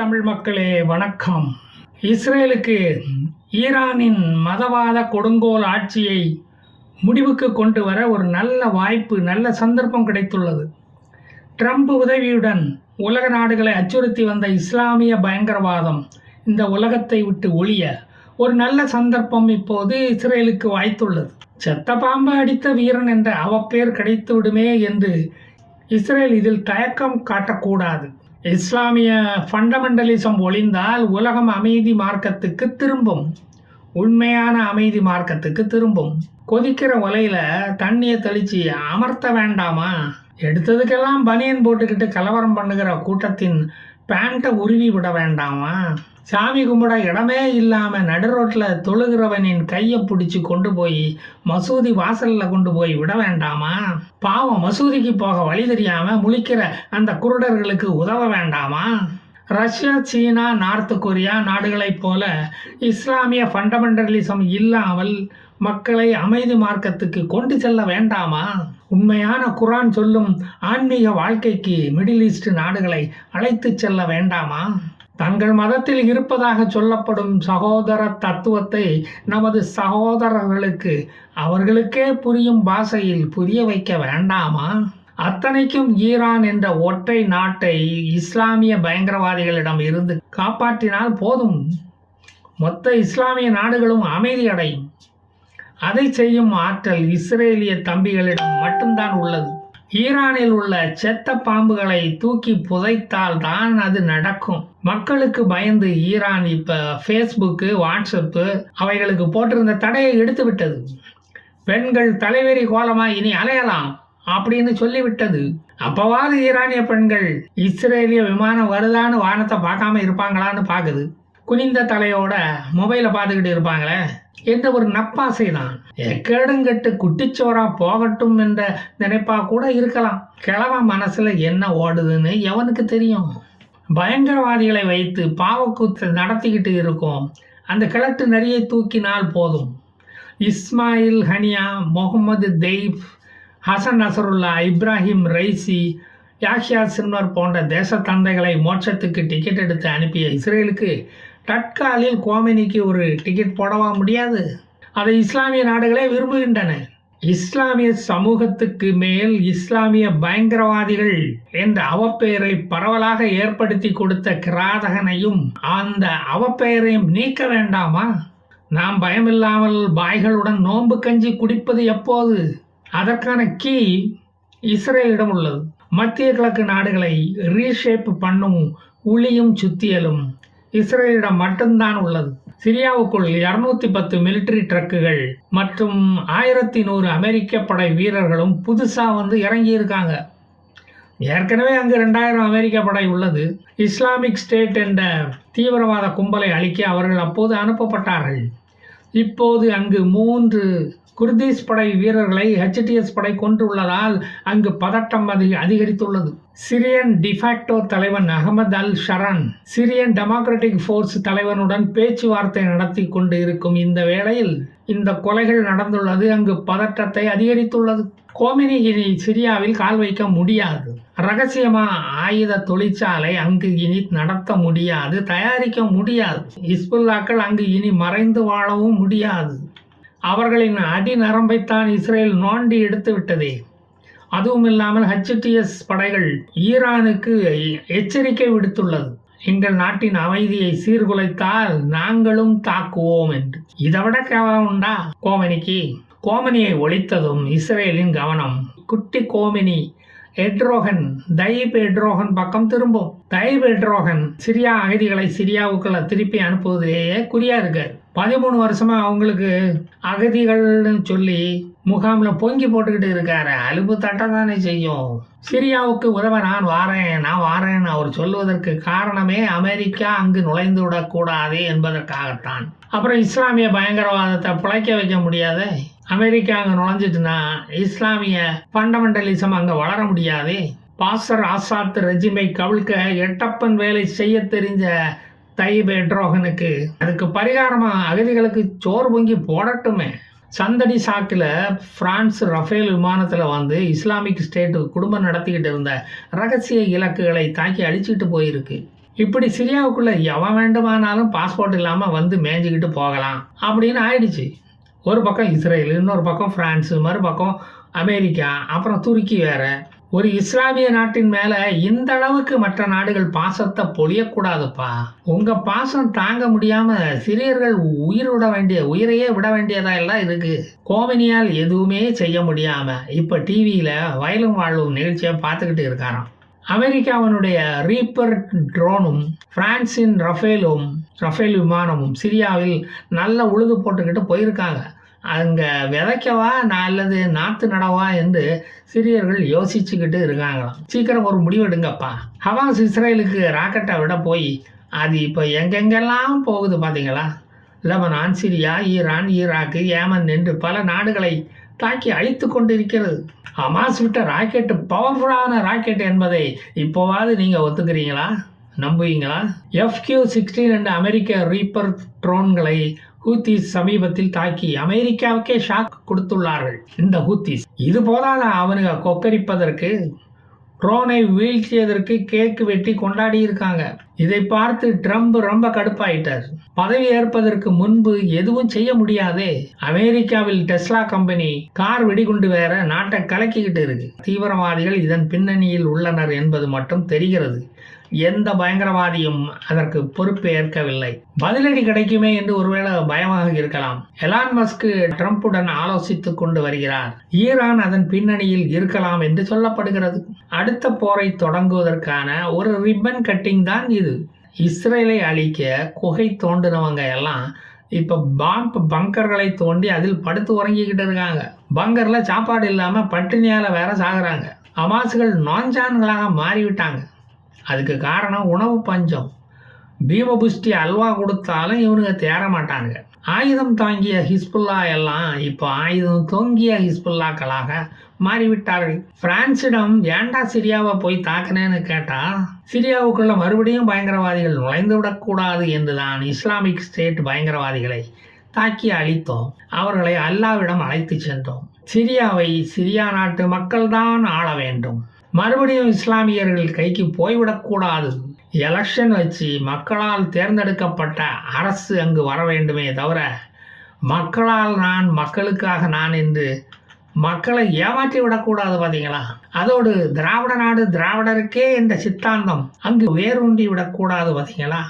தமிழ் மக்களே வணக்கம். இஸ்ரேலுக்கு ஈரானின் மதவாத கொடுங்கோல் ஆட்சியை முடிவுக்கு கொண்டு வர ஒரு நல்ல வாய்ப்பு நல்ல சந்தர்ப்பம் கிடைத்துள்ளது. ட்ரம்ப் உதவியுடன் உலக நாடுகளை அச்சுறுத்தி வந்த இஸ்லாமிய பயங்கரவாதம் இந்த உலகத்தை விட்டு ஒழிய ஒரு நல்ல சந்தர்ப்பம் இப்போது இஸ்ரேலுக்கு வாய்த்துள்ளது. செத்த பாம்பு அடித்த வீரன் என்ற அவப்பேர் கிடைத்து விடுமே என்று இஸ்ரேல் இதில் தயக்கம் காட்டக்கூடாது. இஸ்லாமிய ஃபண்டமெண்டலிசம் ஒளிந்தால் உலகம் அமைதி மார்க்கத்துக்கு திரும்பும். உண்மையான அமைதி மார்க்கத்துக்கு திரும்பும். கொதிக்கிற உலையில தண்ணியை தெளித்து அமர்த்த வேண்டாமா? எடுத்ததுக்கெல்லாம் பனியன் போட்டுக்கிட்டு கலவரம் பண்ணுகிற கூட்டத்தின் பேண்ட்டை உருவி விட வேண்டாமா? சாமி கும்பிட இடமே இல்லாமல் நடு தொழுகிறவனின் கையை பிடிச்சி கொண்டு போய் மசூதி வாசலில் கொண்டு போய் விட வேண்டாமா? பாவம் மசூதிக்கு போக வழி தெரியாமல் முழிக்கிற அந்த குருடர்களுக்கு உதவ வேண்டாமா? ரஷ்யா சீனா நார்த் கொரியா நாடுகளைப் போல இஸ்லாமிய ஃபண்டமெண்டலிசம் இல்லாமல் மக்களை அமைதி மார்க்கத்துக்கு கொண்டு செல்ல வேண்டாமா? உண்மையான குரான் சொல்லும் ஆன்மீக வாழ்க்கைக்கு மிடில் ஈஸ்ட் நாடுகளை அழைத்து செல்ல வேண்டாமா? தங்கள் மதத்தில் இருப்பதாக சொல்லப்படும் சகோதர தத்துவத்தை நமது சகோதரர்களுக்கு அவர்களுக்கே புரியும் பாஷையில் புரிய வைக்க வேண்டாமா? அத்தனைக்கும் ஈரான் என்ற ஒற்றை நாட்டை இஸ்லாமிய பயங்கரவாதிகளிடம் இருந்து காப்பாற்றினால் போதும். மொத்த இஸ்லாமிய நாடுகளும் அமைதி அடையும் அதை செய்யும் ஆற்றல் இஸ்ரேலிய தம்பிகளிடம் மட்டும்தான் உள்ளது. ஈரானில் உள்ள செத்த பாம்புகளை தூக்கி புதைத்தால் தான் அது நடக்கும். மக்களுக்கு பயந்து ஈரான் இப்ப ஃபேஸ்புக்கு வாட்ஸ்அப்பு அவைகளுக்கு போட்டிருந்த தடையை எடுத்து விட்டது பெண்கள் தலைவெறி கோலமாக இனி அலையலாம் அப்படின்னு சொல்லிவிட்டது. அப்பவாது ஈரானிய பெண்கள் இஸ்ரேலிய விமானம் வருதான்னு வானத்தை பார்க்காம இருப்பாங்களான்னு பார்க்குது குனிந்த தலையோட மொபைலை பார்த்துக்கிட்டு இருப்பாங்களே. என்ற ஒரு நப்பாசை தான் எக்கேடுங்கட்டு குட்டிச்சோரா போகட்டும் என்ற நினைப்பா கூட இருக்கலாம். கிழவ மனசுல என்ன ஓடுதுன்னு எவனுக்கு தெரியும்? பயங்கரவாதிகளை வைத்து பாவக்கூத்து நடத்திக்கிட்டு இருக்கோம். அந்த கிழட்டு நரியை தூக்கினால் போதும். Ismail Haniyeh Mohammed Deif Hassan Nasrallah Ebrahim Raisi Yahya Sinwar போன்ற தேச தந்தைகளை மோட்சத்துக்கு டிக்கெட் எடுத்து அனுப்பிய இஸ்ரேலுக்கு தற்காலில் கோமினிக்கு ஒரு டிக்கெட் போடவா முடியாது? அதை இஸ்லாமிய நாடுகளே விரும்புகின்றன. இஸ்லாமிய சமூகத்துக்கு மேல் இஸ்லாமிய பயங்கரவாதிகள் என்ற அவப்பெயரை பரவலாக ஏற்படுத்தி கொடுத்த கிராதகனையும் அந்த அவப்பெயரையும் நீக்க வேண்டாமா? நாம் பயமில்லாமல் பாய்களுடன் நோன்பு கஞ்சி குடிப்பது எப்போது? அதற்கான கீ இஸ்ரேலிடம் உள்ளது. மத்திய கிழக்கு நாடுகளை ரீஷேப் பண்ணும் உளியும் சுத்தியலும் இஸ்ரேலிடம் மட்டும்தான் உள்ளது. சிரியாவுக்குள் இருநூத்தி பத்து மிலிட்டரி ட்ரக்குகள் மற்றும் ஆயிரத்தி நூறு அமெரிக்க படை வீரர்களும் புதுசாக வந்து இறங்கியிருக்காங்க. ஏற்கனவே அங்கு ரெண்டாயிரம் அமெரிக்க படை உள்ளது. இஸ்லாமிக் ஸ்டேட் என்ற தீவிரவாத கும்பலை அழிக்க அவர்கள் அப்போது அனுப்பப்பட்டார்கள். இப்போது அங்கு மூன்று குர்தீஸ் படை வீரர்களை ஹெச்டிஎஸ் படை கொண்டுள்ளதால் அங்கு பதட்டம் அதிக அதிகரித்துள்ளது. சிரியன் டிஃபாக்டோ தலைவன் Ahmed al Sharaa Syrian democratic forces தலைவனுடன் பேச்சுவார்த்தை நடத்தி கொண்டு இருக்கும் இந்த வேளையில் இந்த கொலைகள் நடந்துள்ளது. அங்கு பதற்றத்தை அதிகரித்துள்ளது. கோமினி இனி சிரியாவில் கால் வைக்க முடியாது. ரகசியமா ஆயுத தொழிற்சாலை அங்கு இனி நடத்த முடியாது. தயாரிக்க முடியாது. இஸ்புல்லாக்கள் அங்கு இனி மறைந்து வாழவும் முடியாது. அவர்களின் அடி நரம்பைத்தான் இஸ்ரேல் நோண்டி எடுத்து விட்டதே அதுவும் இல்லாமல் ஹெச்டிஎஸ் படைகள் ஈரானுக்கு எச்சரிக்கை விடுத்துள்ளது. எங்கள் நாட்டின் அமைதியை சீர்குலைத்தால் நாங்களும் தாக்குவோம் என்று. இதை விட கேவலம் உண்டா? கோமனிக்கு கோமனியை ஒழித்ததும் இஸ்ரேலின் கவனம். குட்டி கோமினி எட்ரோகன் தைப் எட்ரோகன் பக்கம் திரும்பும். தைப் எட்ரோகன் சிரியா அகதிகளை சிரியாவுக்குள்ள திருப்பி அனுப்புவதிலேயே குறியா இருக்கார். பதிமூணு வருஷமா அவங்களுக்கு அகதிகள்னு சொல்லி முகாமில் பொங்கி போட்டுக்கிட்டு இருக்காரு. அலுப்பு தட்ட தானே செய்யும். சிரியாவுக்கு உதவ நான் வாரேன் நான் வாரேன் அவர் சொல்லுவதற்கு காரணமே அமெரிக்கா அங்கு நுழைந்து விடக்கூடாது என்பதற்காகத்தான். அப்புறம் இஸ்லாமிய பயங்கரவாதத்தை பிழைக்க வைக்க முடியாது? அமெரிக்கா அங்கே நுழைஞ்சிட்டுனா இஸ்லாமிய ஃபண்டமெண்டலிசம் அங்கே வளர முடியாது? பாசர் ஆசாத் ரெஜிமை கவிழ்க்க எட்டப்பன் வேலை செய்ய தெரிஞ்ச தைப் எட்ரோகனுக்கு. அதுக்கு பரிகாரமாக அகதிகளுக்கு சோறு பொங்கி போடட்டுமே. சந்தடி சாக்கில் பிரான்ஸ் ரஃபேல் விமானத்தில் வந்து இஸ்லாமிக் ஸ்டேட்டு குடும்பம் நடத்திக்கிட்டு இருந்த ரகசிய இலக்குகளை தாக்கி அழிச்சிக்கிட்டு போயிருக்கு. இப்படி சிரியாவுக்குள்ளே எவன் வேண்டுமானாலும் பாஸ்போர்ட் இல்லாமல் வந்து மேய்ஞ்சிக்கிட்டு போகலாம். அப்படின்னு ஆயிடுச்சு. ஒரு பக்கம் இஸ்ரேல் இன்னொரு பக்கம் ஃப்ரான்ஸு மறுபக்கம் அமெரிக்கா அப்புறம் துருக்கி வேறு. ஒரு இஸ்லாமிய நாட்டின் மேல இந்த அளவுக்கு மற்ற நாடுகள் பாசத்தை பொழியக்கூடாதுப்பா. உங்க பாசம் தாங்க முடியாம சிறியர்கள் உயிர் விட வேண்டிய உயிரையே விட வேண்டியதா எல்லாம் இருக்கு. கோமினியால் எதுவுமே செய்ய முடியாம இப்ப டிவியில வயலும் வாழும் நிகழ்ச்சியை பார்த்துக்கிட்டு இருக்காராம். அமெரிக்காவினுடைய ரீப்பர் ட்ரோனும் பிரான்சின் ரஃபேலும் ரஃபேல் விமானமும் சிரியாவில் நல்ல உழுது போட்டுக்கிட்டு போயிருக்காங்க. அங்கே விதைக்கவா நான் அல்லது நாற்று நடவா என்று சிறியர்கள் யோசிச்சுக்கிட்டு இருக்காங்களாம். சீக்கிரம் ஒரு முடிவெடுங்கப்பா. ஹவாஸ் இஸ்ரேலுக்கு ராக்கெட்டை விட போய் அது இப்போ எங்கெங்கெல்லாம் போகுது பார்த்தீங்களா Lebanon Syria Iran Iraq Yemen என்று பல நாடுகளை தாக்கி அழித்து கொண்டிருக்கிறது. ஹமாஸ் விட்ட ராக்கெட் பவர்ஃபுல்லான ராக்கெட் என்பதை இப்போவாவது நீங்கள் ஒத்துக்கிறீங்களா? நம்புவீங்களா? எஃப்கியூ சிக்ஸ்டீன் என்ற அமெரிக்க ரீப்பர் ட்ரோன்களை ஹூத்திஸ் சமீபத்தில் தாக்கி அமெரிக்காவுக்கே ஷாக் கொடுத்துள்ளார்கள். இந்த ஹூத்திஸ் இது போதாத அவனுங்க கொக்கரிப்பதற்கு ட்ரோனை வீழ்த்தியதற்கு கேக்கு வெட்டி கொண்டாடி இருக்காங்க இதை பார்த்து ட்ரம்ப் ரொம்ப கடுப்பாயிட்டார். பதவி ஏற்பதற்கு முன்பு எதுவும் செய்ய முடியாதே. அமெரிக்காவில் டெஸ்லா கம்பெனி கார் வெடிகுண்டு வேற நாட்டை கலக்கிக்கிட்டு இருக்கு. தீவிரவாதிகள் இதன் பின்னணியில் உள்ளனர் என்பது மட்டும் தெரிகிறது. எந்த பயங்கரவாதியும் அதற்கு பொறுப்பேற்கவில்லை. பதிலடி கிடைக்குமே என்று ஒருவேளை பயமாக இருக்கலாம். எலான் மஸ்க் ட்ரம்ப்புடன் ஆலோசித்துக் கொண்டு வருகிறார். ஈரான் அதன் பின்னணியில் இருக்கலாம் என்று சொல்லப்படுகிறது. அடுத்த போரை தொடங்குவதற்கான ஒரு ரிப்பன் கட்டிங் தான் இது. இஸ்ரேலை அழிக்க குகை தோண்டினவங்க எல்லாம் இப்போ பாம்ப் பங்கர்களை தோண்டி அதில் படுத்து உறங்கிக்கிட்டு இருக்காங்க. பங்கர்ல சாப்பாடு இல்லாமல் பட்டினியால வேற சாகுறாங்க. அமாசுகள் நோஞ்சான்களாக மாறிவிட்டாங்க. அதுக்கு காரணம் உணவு பஞ்சம். பீமபுஷ்டி அல்வா கொடுத்தாலும் இவனுங்க தேர மாட்டானுங்க. ஆயுதம் தாங்கிய ஹிஸ்புல்லா எல்லாம் இப்போ ஆயுதம் தொங்கிய ஹிஸ்புல்லாக்களாக மாறிவிட்டார்கள். பிரான்சிடம் ஏண்டா சிரியாவை போய் தாக்குனேன்னு கேட்டால் சிரியாவுக்குள்ள மறுபடியும் பயங்கரவாதிகள் நுழைந்து விடக்கூடாது என்றுதான் இஸ்லாமிக் ஸ்டேட் பயங்கரவாதிகளை தாக்கி அழித்தோம். அவர்களை அல்லாவிடம் அழைத்து சென்றோம். சிரியாவை சிரியா நாட்டு மக்கள்தான் ஆள வேண்டும். மறுபடியும் இஸ்லாமியர்கள் கைக்கு போய்விடக்கூடாது. எலெக்ஷன் வச்சு மக்களால் தேர்ந்தெடுக்கப்பட்ட அரசு அங்கு வர வேண்டுமே தவிர மக்களால் நான் மக்களுக்காக நான் என்று மக்களை ஏமாற்றி விடக்கூடாது பார்த்தீங்களா அதோடு திராவிட நாடு திராவிடருக்கே இந்த சித்தாந்தம் அங்கு வேரூன்றி விடக்கூடாது பார்த்தீங்களா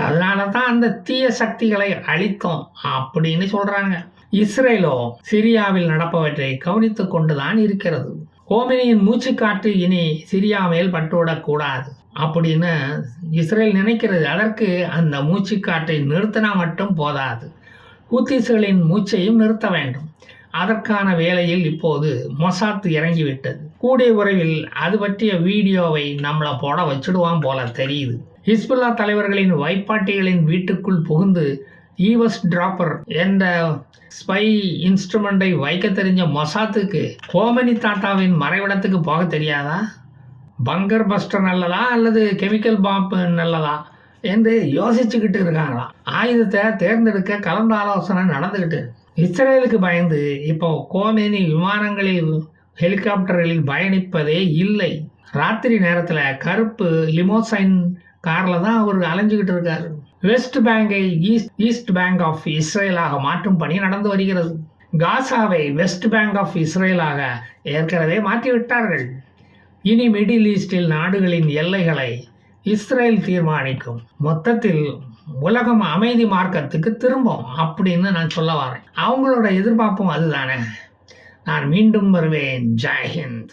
அதனால தான் அந்த தீய சக்திகளை அழித்தோம் அப்படின்னு சொல்கிறாங்க இஸ்ரேலோ சிரியாவில் நடப்பவற்றை கவனித்துக் கொண்டுதான் இருக்கிறது. ஹோமினியின் மூச்சுக்காற்று இனி சிரியா மேல் பட்டுவிடக்கூடாது. அப்படின்னு இஸ்ரேல் நினைக்கிறது. அதற்கு அந்த மூச்சுக்காற்றை நிறுத்தினா மட்டும் போதாது. ஹூத்திஸ்களின் மூச்சையும் நிறுத்த வேண்டும். அதற்கான வேலையில் இப்போது மொசாத் இறங்கிவிட்டது. கூடிய உறவில் அது பற்றிய வீடியோவை நம்மளை போட வச்சுடுவான் போல தெரியுது. ஹிஸ்புல்லா தலைவர்களின் வைப்பாட்டிகளின் வீட்டுக்குள் புகுந்து ஈவஸ் டிராப்பர் என்ற ஸ்பை இன்ஸ்ட்ருமெண்ட்டை வைக்க தெரிஞ்ச மொசாத்துக்கு கோமனி தாத்தாவின் மறைவிடத்துக்கு போக தெரியாதா? பங்கர் பஸ்டர் நல்லதா அல்லது கெமிக்கல் பாம்பு நல்லதா என்று யோசிச்சுக்கிட்டு இருக்காங்களாம் ஆயுதத்தை தேர்ந்தெடுக்க கலந்து ஆலோசனை நடந்துக்கிட்டு இஸ்ரேலுக்கு பயந்து இப்போ கோமேனி விமானங்களில் ஹெலிகாப்டர்களில் பயணிப்பதே இல்லை. ராத்திரி நேரத்தில் கருப்பு லிமோசைன் காரில் தான் அவர் அலைஞ்சிக்கிட்டு இருக்காரு. வெஸ்ட் பேங்கை ஈஸ்ட் ஈஸ்ட் பேங்க் ஆஃப் இஸ்ரேலாக மாற்றும் பணி நடந்து வருகிறது. காசாவை வெஸ்ட் பேங்க் ஆஃப் இஸ்ரேலாக ஏற்கனவே மாற்றிவிட்டார்கள். இனி மிடில் ஈஸ்டில் நாடுகளின் எல்லைகளை இஸ்ரேல் தீர்மானிக்கும். மொத்தத்தில் உலகம் அமைதி மார்க்கத்துக்கு திரும்பும் அப்படின்னு நான் சொல்ல வரேன். அவங்களோட எதிர்பார்ப்பும் அதுதானே. நான் மீண்டும் வருவேன். ஜெய்ஹிந்த்